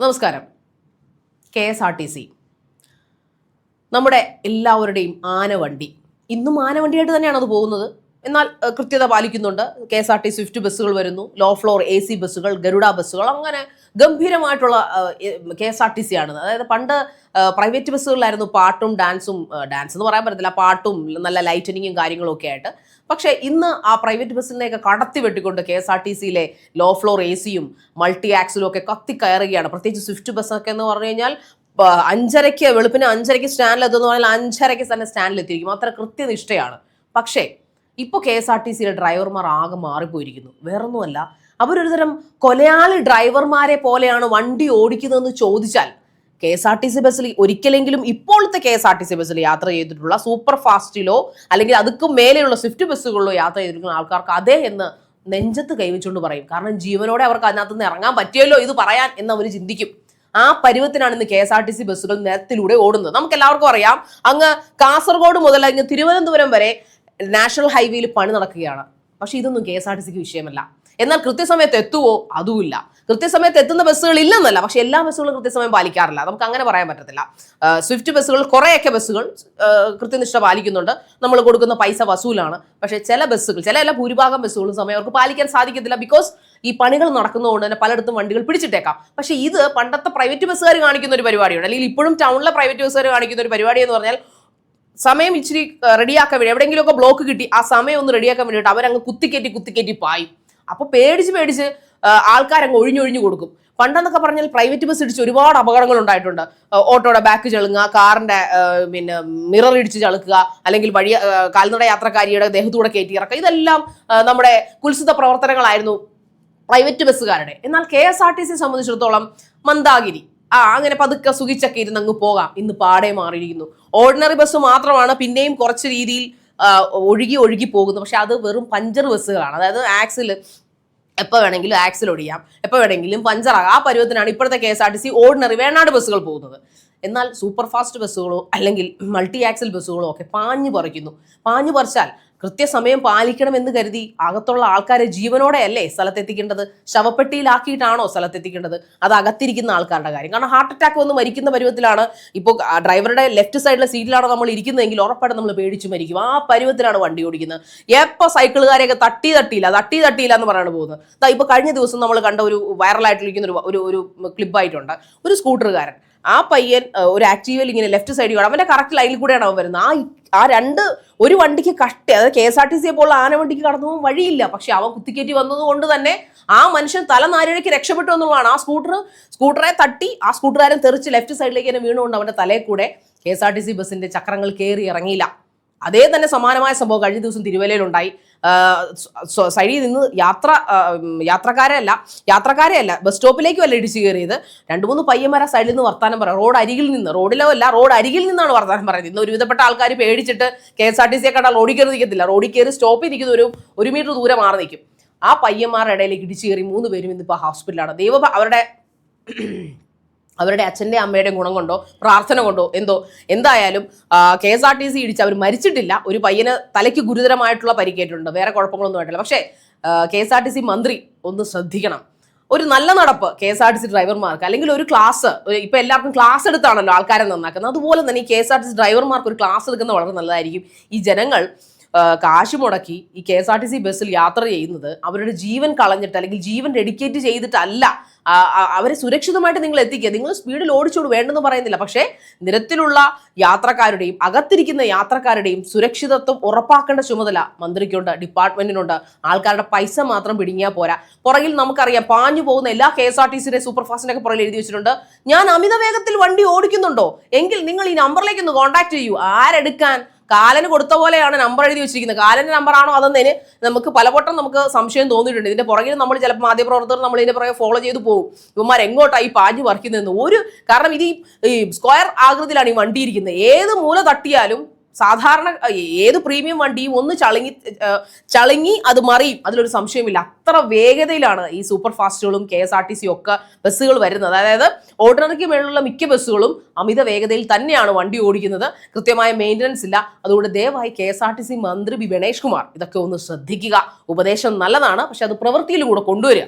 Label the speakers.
Speaker 1: നമസ്കാരം. K S R T C. നമ്മുടെ എല്ലാവരുടെയും ആനവണ്ടി. ഇന്നും ആനവണ്ടിയായിട്ട് തന്നെയാണ് അത് പോകുന്നത്. എന്നാൽ കൃത്യത പാലിക്കുന്നുണ്ട്. K S R T swift ബസ്സുകൾ വരുന്നു. ലോ ഫ്ലോർ എ സി ബസ്സുകൾ ഗരുഡ ബസ്സുകൾ അങ്ങനെ ഗംഭീരമായിട്ടുള്ള K S R T C ആണ് അതായത് പണ്ട് പ്രൈവറ്റ് ബസ്സുകളിലായിരുന്നു പാട്ടും ഡാൻസും ഡാൻസ് എന്ന് പറയാൻ പറ്റത്തില്ല. പാട്ടും നല്ല ലൈറ്റനിങ്ങും കാര്യങ്ങളും ഒക്കെ ആയിട്ട്. പക്ഷേ ഇന്ന് ആ പ്രൈവറ്റ് ബസ്സിനെയൊക്കെ കടത്തി വെട്ടിക്കൊണ്ട് കെ എസ് ആർ ടി സിയിലെ ലോ ഫ്ലോർ എ സിയും മൾട്ടി ആക്സിലും ഒക്കെ കത്തിക്കയറുകയാണ് പ്രത്യേകിച്ച് സ്വിഫ്റ്റ് ബസ്സൊക്കെ എന്ന് പറഞ്ഞു കഴിഞ്ഞാൽ അഞ്ചരയ്ക്ക് വെളുപ്പിന് അഞ്ചരയ്ക്ക് സ്റ്റാൻഡിലെത്തുമെന്ന് പറഞ്ഞാൽ അഞ്ചരയ്ക്ക് തന്നെ സ്റ്റാൻഡിലെത്തിയിരിക്കും. അത്ര കൃത്യനിഷ്ഠയാണ്. പക്ഷേ ഇപ്പോൾ കെ എസ് ആർ ടി സിയിലെ ഡ്രൈവർമാർ ആകെ മാറിപ്പോയിരിക്കുന്നു. വേറൊന്നുമല്ല അവരൊരു തരം കൊലയാളി ഡ്രൈവർമാരെ പോലെയാണ് വണ്ടി ഓടിക്കുന്നതെന്ന് ചോദിച്ചാൽ K S R T C ബസ്സിൽ ഒരിക്കലെങ്കിലും ഇപ്പോഴത്തെ K S R T C ബസ്സിൽ യാത്ര ചെയ്തിട്ടുള്ള സൂപ്പർ ഫാസ്റ്റിലോ അല്ലെങ്കിൽ അതുക്കും മേലെയുള്ള സ്വിഫ്റ്റ് ബസ്സുകളിലോ യാത്ര ചെയ്തിരിക്കുന്ന ആൾക്കാർക്ക് അതേ എന്ന് നെഞ്ചത്ത് കൈവച്ചുകൊണ്ട് പറയും. കാരണം ജീവനോടെ അവർക്ക് അതിനകത്ത് നിന്ന് ഇറങ്ങാൻ പറ്റിയല്ലോ ഇത് പറയാൻ എന്ന് അവർ ചിന്തിക്കും. ആ പരുവത്തിനാണ് ഇന്ന് K S R T C ബസ്സുകൾ നിരത്തിലൂടെ ഓടുന്നത്. നമുക്ക് എല്ലാവർക്കും അറിയാം അങ്ങ് കാസർഗോഡ് മുതൽ അങ്ങ് തിരുവനന്തപുരം വരെ നാഷണൽ ഹൈവേയിൽ പണി നടക്കുകയാണ്. പക്ഷെ ഇതൊന്നും കെ എസ് ആർ ടി സിക്ക് വിഷയമല്ല. എന്നാൽ കൃത്യസമയത്ത് എത്തുവോ? അതുമില്ല. കൃത്യസമയത്ത് എത്തുന്ന ബസ്സുകൾ ഇല്ലെന്നല്ല. പക്ഷെ എല്ലാ ബസ്സുകളും കൃത്യസമയം പാലിക്കാറില്ല. നമുക്ക് അങ്ങനെ പറയാൻ പറ്റത്തില്ല. സ്വിഫ്റ്റ് ബസ്സുകൾ കുറേയൊക്കെ ബസ്സുകൾ കൃത്യനിഷ്ഠ പാലിക്കുന്നുണ്ട്. നമ്മൾ കൊടുക്കുന്ന പൈസ വസൂലാണ്. പക്ഷേ ചില ബസ്സുകൾ ചില എല്ലാ ഭൂരിഭാഗം ബസ്സുകളും സമയം അവർക്ക് പാലിക്കാൻ സാധിക്കത്തില്ല. ബിക്കോസ് ഈ പണികൾ നടക്കുന്നതുകൊണ്ട് തന്നെ പലയിടത്തും വണ്ടികൾ പിടിച്ചിട്ടേക്കാം. പക്ഷേ ഇത് പണ്ടത്തെ പ്രൈവറ്റ് ബസ്സുകാർ കാണിക്കുന്ന ഒരു പരിപാടിയുണ്ട്. അല്ലെങ്കിൽ ഇപ്പോഴും ടൗണിലെ പ്രൈവറ്റ് ബസ്സുകാർ കാണിക്കുന്ന ഒരു പരിപാടി എന്ന് പറഞ്ഞാൽ സമയം ഇച്ചിരി റെഡിയാക്കാൻ വേണ്ടി എവിടെയെങ്കിലുമൊക്കെ ബ്ലോക്ക് കിട്ടി ആ സമയം ഒന്ന് റെഡിയാക്കാൻ വേണ്ടിയിട്ട് അവരങ്ങ് കുത്തിക്കേറ്റി കുത്തിക്കേറ്റി പായും. അപ്പോൾ പേടിച്ച് പേടിച്ച് ആൾക്കാരങ്ങ് ഒഴിഞ്ഞൊഴിഞ്ഞു കൊടുക്കും. പണ്ടെന്നൊക്കെ പറഞ്ഞാൽ പ്രൈവറ്റ് ബസ് ഇടിച്ച് ഒരുപാട് അപകടങ്ങൾ ഉണ്ടായിട്ടുണ്ട്. ഓട്ടോയുടെ ബാക്ക് ചളുങ്ങുക കാറിന്റെ പിന്നെ മിറർ ഇടിച്ച് ചളുക്കുക അല്ലെങ്കിൽ വഴി കാൽനട യാത്രക്കാരിയുടെ ദേഹത്തൂടെ കയറ്റി ഇറക്കുക. ഇതെല്ലാം നമ്മുടെ കുൽസിത പ്രവർത്തനങ്ങളായിരുന്നു പ്രൈവറ്റ് ബസ്സുകാരുടെ എന്നാൽ K S R T C സംബന്ധിച്ചിടത്തോളം മന്ദാഗിരി. ആ അങ്ങനെ പതുക്കെ സുഖിച്ചൊക്കെ ഇരുന്ന് അങ്ങ് പോകാം. ഇന്ന് പാടെ മാറിയിരിക്കുന്നു. ഓർഡിനറി ബസ് മാത്രമാണ് പിന്നെയും കുറച്ച് രീതിയിൽ ഒഴുകി ഒഴുകി പോകുന്നത് പക്ഷെ അത് വെറും പഞ്ചർ ബസ്സുകളാണ്. അതായത് ആക്സിൽ എപ്പോൾ വേണമെങ്കിലും ആക്സിൽ ഒടിയാം എപ്പോൾ വേണമെങ്കിലും പഞ്ചറാകാം ആ പരുവത്തിനാണ് ഇപ്പോഴത്തെ K S R T C ordinary Venad ബസ്സുകൾ പോകുന്നത്. എന്നാൽ സൂപ്പർ ഫാസ്റ്റ് ബസ്സുകളോ അല്ലെങ്കിൽ മൾട്ടി ആക്സിൽ ബസ്സുകളോ ഒക്കെ പാഞ്ഞു പറിക്കുന്നു. പാഞ്ഞു പറിച്ചാൽ കൃത്യസമയം പാലിക്കണമെന്ന് കരുതി അകത്തുള്ള ആൾക്കാരെ ജീവനോടെ അല്ലേ സ്ഥലത്തെത്തിക്കേണ്ടത്? ശവപ്പെട്ടിയിലാക്കിയിട്ടാണോ സ്ഥലത്തെത്തിക്കേണ്ടത്? അത് അകത്തിരിക്കുന്ന ആൾക്കാരുടെ കാര്യം. കാരണം ഹാർട്ട് അറ്റാക്ക് വന്ന് മരിക്കുന്ന പരുവത്തിലാണ് ഇപ്പോൾ ഡ്രൈവറുടെ ലെഫ്റ്റ് സൈഡിലെ സീറ്റിലാണോ നമ്മൾ ഇരിക്കുന്നതെങ്കിൽ ഉറപ്പായിട്ടും നമ്മൾ പേടിച്ച് മരിക്കും. ആ പരുവത്തിലാണ് വണ്ടി ഓടിക്കുന്നത്. എപ്പോൾ സൈക്കിളുകാരെയൊക്കെ തട്ടി തട്ടിയില്ല തട്ടി തട്ടിയില്ല എന്ന് പറയാണ് പോകുന്നത്. ഇപ്പോൾ കഴിഞ്ഞ ദിവസം നമ്മൾ കണ്ട ഒരു വൈറലായിട്ടിരിക്കുന്ന ഒരു ഒരു ക്ലിപ്പായിട്ടുണ്ട് ഒരു സ്കൂട്ടറുകാരൻ ആ പയ്യൻ ഒരു ആക്റ്റീവിൽ ഇങ്ങനെ ലെഫ്റ്റ് സൈഡിൽ അവന്റെ കറക്റ്റ് ലൈനിൽ കൂടെയാണ് അവൻ വരുന്നത്. ആ ആ രണ്ട് ഒരു വണ്ടിക്ക് കഷ്ടി അതായത് കെ എസ് ആർ ടി സിയെ പോലുള്ള ആന വണ്ടിക്ക് കടന്നു പോകാൻ വഴിയില്ല. പക്ഷെ അവൻ കുത്തിക്കേറ്റി വന്നതുകൊണ്ട് തന്നെ ആ മനുഷ്യൻ തല നാരിഴയ്ക്ക് രക്ഷപ്പെട്ടു എന്നുള്ളതാണ്. ആ സ്കൂട്ടർ സ്കൂട്ടറെ തട്ടി ആ സ്കൂട്ടറുകാരൻ തെറിച്ച് ലെഫ്റ്റ് സൈഡിലേക്ക് തന്നെ വീണുകൊണ്ട് അവന്റെ തലയിൽ കൂടെ K S R T C ബസ്സിന്റെ ചക്രങ്ങൾ കയറി ഇറങ്ങിയില്ല. അതേ തന്നെ സമാനമായ സംഭവം കഴിഞ്ഞ ദിവസം തിരുവല്ലയിലുണ്ടായി സൈഡിൽ നിന്ന് യാത്ര യാത്രക്കാരല്ല ഉം, യാത്രക്കാരെ അല്ല യാത്രക്കാരെ അല്ല ബസ് സ്റ്റോപ്പിലേക്കും അല്ല ഇടിച്ചു കയറിയത്. രണ്ട് മൂന്ന് പയ്യന്മാരെ സൈഡിൽ നിന്ന് വർത്താനം പറയാം. റോഡ് അരികിൽ നിന്ന് റോഡിലോ അല്ല റോഡ് അരികിൽ നിന്നാണ് വർത്താനം പറയുന്നത്. ഇന്ന് ഒരുവിധപ്പെട്ട ആൾക്കാർ പേടിച്ചിട്ട് കെ എസ് ആർ ടി സിയെ കണ്ടാൽ റോഡിൽ കയറി നിൽക്കത്തില്ല റോഡിൽ കയറി സ്റ്റോപ്പിൽ നിൽക്കുന്ന ഒരു ഒരു മീറ്റർ ദൂരെ മാറി നിൽക്കും ആ പയ്യന്മാരുടെ ഇടയിലേക്ക് ഇടിച്ചു കയറി മൂന്ന് പേരും ഇന്നിപ്പോൾ ഹോസ്പിറ്റലാണ് ദൈവ അവരുടെ അവരുടെ അച്ഛന്റെ അമ്മയുടെ ഗുണം കൊണ്ടോ പ്രാർത്ഥന കൊണ്ടോ എന്തോ. എന്തായാലും K S R T C ഇടിച്ച് അവർ മരിച്ചിട്ടില്ല. ഒരു പയ്യന് തലയ്ക്ക് ഗുരുതരമായിട്ടുള്ള പരിക്കേറ്റുണ്ട് വേറെ കുഴപ്പങ്ങളൊന്നും ആയിട്ടില്ല. പക്ഷേ K S R T C മന്ത്രി ഒന്ന് ശ്രദ്ധിക്കണം. ഒരു നല്ല നടപ്പ് K S R T C ഡ്രൈവർമാർക്ക് അല്ലെങ്കിൽ ഒരു ക്ലാസ് ഇപ്പൊ എല്ലാവർക്കും ക്ലാസ് എടുത്താണല്ലോ ആൾക്കാരെ നന്നാക്കുന്നത്. അതുപോലെ തന്നെ ഈ K S R T C ഡ്രൈവർമാർക്ക് ഒരു ക്ലാസ് എടുക്കുന്നത് വളരെ നല്ലതായിരിക്കും. ഈ ജനങ്ങൾ കാശ് മുടക്കി ഈ K S R T C ബസ്സിൽ യാത്ര ചെയ്യുന്നത് അവരുടെ ജീവൻ കളഞ്ഞിട്ട് അല്ലെങ്കിൽ ജീവൻ ഡെഡിക്കേറ്റ് ചെയ്തിട്ടല്ല. അവരെ സുരക്ഷിതമായിട്ട് നിങ്ങൾ എത്തിക്കുക. നിങ്ങൾ സ്പീഡിൽ ഓടിച്ചോട് വേണ്ടെന്ന് പറയുന്നില്ല. പക്ഷേ നിരത്തിലുള്ള യാത്രക്കാരുടെയും അകത്തിരിക്കുന്ന യാത്രക്കാരുടെയും സുരക്ഷിതത്വം ഉറപ്പാക്കേണ്ട ചുമതല മന്ത്രിക്കുണ്ട് ഡിപ്പാർട്ട്മെന്റിനുണ്ട്. ആൾക്കാരുടെ പൈസ മാത്രം പിടുങ്ങിയാൽ പോരാ. പുറകിൽ നമുക്കറിയാം പാഞ്ഞു പോകുന്ന എല്ലാ കെ എസ് ആർ ടി സിയുടെ സൂപ്പർ ഫാസ്റ്റിനൊക്കെ പുറകിൽ എഴുതി വെച്ചിട്ടുണ്ട്. ഞാൻ അമിത വേഗത്തിൽ വണ്ടി ഓടിക്കുന്നുണ്ടോ? എങ്കിൽ നിങ്ങൾ ഈ നമ്പറിലേക്ക് ഒന്ന് കോൺടാക്ട് ചെയ്യൂ. ആരെടുക്കാൻ കാലന് കൊടുത്ത പോലെയാണ് നമ്പർ എഴുതി വെച്ചിരിക്കുന്നത്. കാലന്റെ നമ്പറാണോ അതെന്നതിന് നമുക്ക് പലവട്ടം നമുക്ക് സംശയം തോന്നിയിട്ടുണ്ട്. ഇതിന്റെ പുറകിൽ നമ്മൾ ചിലപ്പോൾ മാധ്യമപ്രവർത്തകർ നമ്മൾ ഇതിന്റെ പുറകെ ഫോളോ ചെയ്ത് പോകും. ഇവന്മാർ ഈ പാഞ്ഞു പറിക്കുന്നതെന്ന്. ഒരു കാരണം ഇത് ഈ- സ്ക്വയർ ആകൃതിയിലാണ് ഈ വണ്ടി ഇരിക്കുന്നത് ഏത് മൂല തട്ടിയാലും സാധാരണ ഏത് പ്രീമിയം വണ്ടിയും ഒന്ന് ചളുങ്ങി ചളങ്ങി അത് മറിയും. അതിലൊരു സംശയമില്ല അത്ര വേഗതയിലാണ് ഈ super ഫാസ്റ്റുകളും K S R T C ഒക്കെ ബസ്സുകൾ വരുന്നത്. അതായത് ഓർഡിനറിക്ക് മേളിലുള്ള മിക്ക ബസ്സുകളും അമിത വേഗതയിൽ തന്നെയാണ് വണ്ടി ഓടിക്കുന്നത്. കൃത്യമായ മെയിന്റനൻസ് ഇല്ല. അതുകൊണ്ട് ദയവായി K S R T C മന്ത്രി ബി. ഗണേഷ് കുമാർ ഇതൊക്കെ ഒന്ന് ശ്രദ്ധിക്കുക. ഉപദേശം നല്ലതാണ്. പക്ഷെ അത് പ്രവൃത്തിയിലൂടെ കൊണ്ടുവരിക.